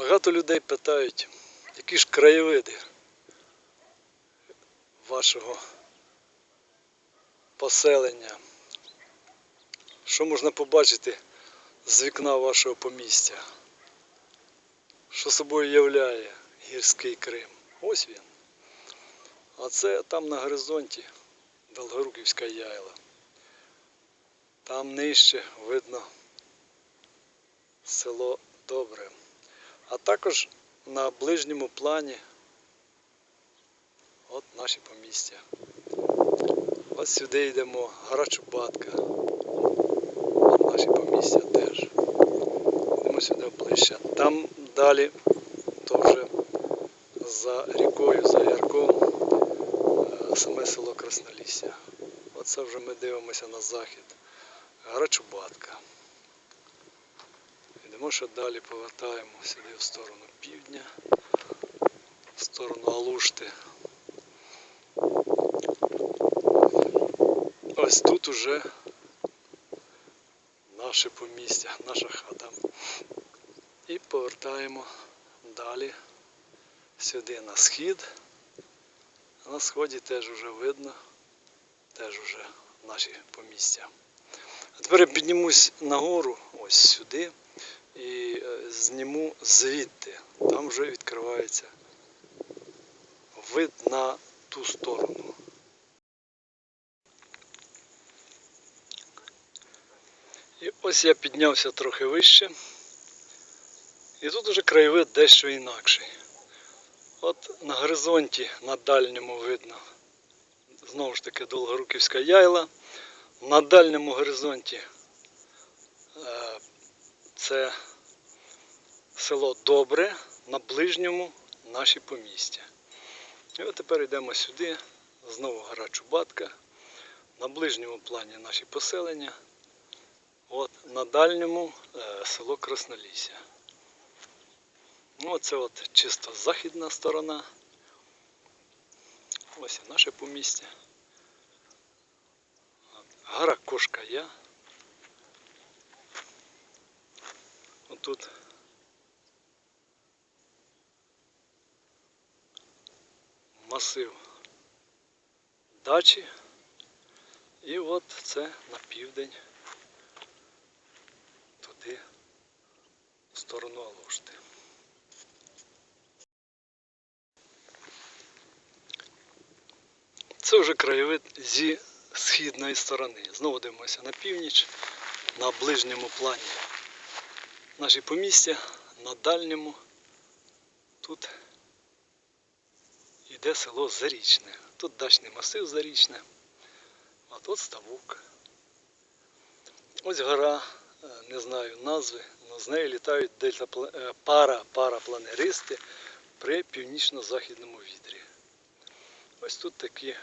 Багато людей питають, які ж краєвиди вашого поселення. Що можна побачити з вікна вашого помістя? Що собою являє гірський Крим? Ось він. А це там на горизонті Долгоруківська яйла. Там нижче видно село Добре. А також на ближньому плані от наші помістя. Ось сюди йдемо, гора Чубатка. От наші помістя теж. Йдемо сюди ближче. Там далі то за рікою, за ярком, е, саме село Краснолісся. Оце вже ми дивимося на захід. Гора Чубатка. Йдемо ще далі, повертаємо сюди в сторону півдня, в сторону Алушти. Ось тут уже наше помістя, наша хата. І повертаємо далі сюди на схід. На сході теж вже видно, теж вже наші помістя. А тепер я піднімусь нагору, ось сюди, звідти. Там вже відкривається вид на ту сторону. І ось я піднявся трохи вище. І тут уже краєвид дещо інакший. От на горизонті на дальньому видно знову ж таки Долгоруківська яйла. На дальньому горизонті е, це село Добре, на ближньому наші помістя. І от тепер йдемо сюди, знову гора Чубатка, на ближньому плані наші поселення, от на дальньому е, село Краснолісся. Ну, оце от чисто західна сторона. Ось і наше помістя. От, Гора Кошка Я. Отут масив дачі. І от це на південь туди, в сторону Алушти. Це вже краєвид зі східної сторони. Знову дивимося на північ, на ближньому плані. Наші помістя, на дальньому. Тут йде село Зарічне. Тут дачний масив Зарічне, а тут ставок. Ось гора, е, не знаю назви, але з нею літають пара парапланеристи при північно-західному вітрі. Ось тут такі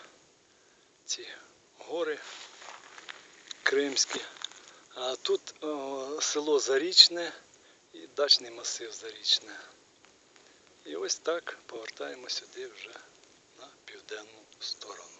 ці гори кримські. А тут о, село Зарічне і дачний масив Зарічне. І ось так повертаємо сюди вже на південну сторону.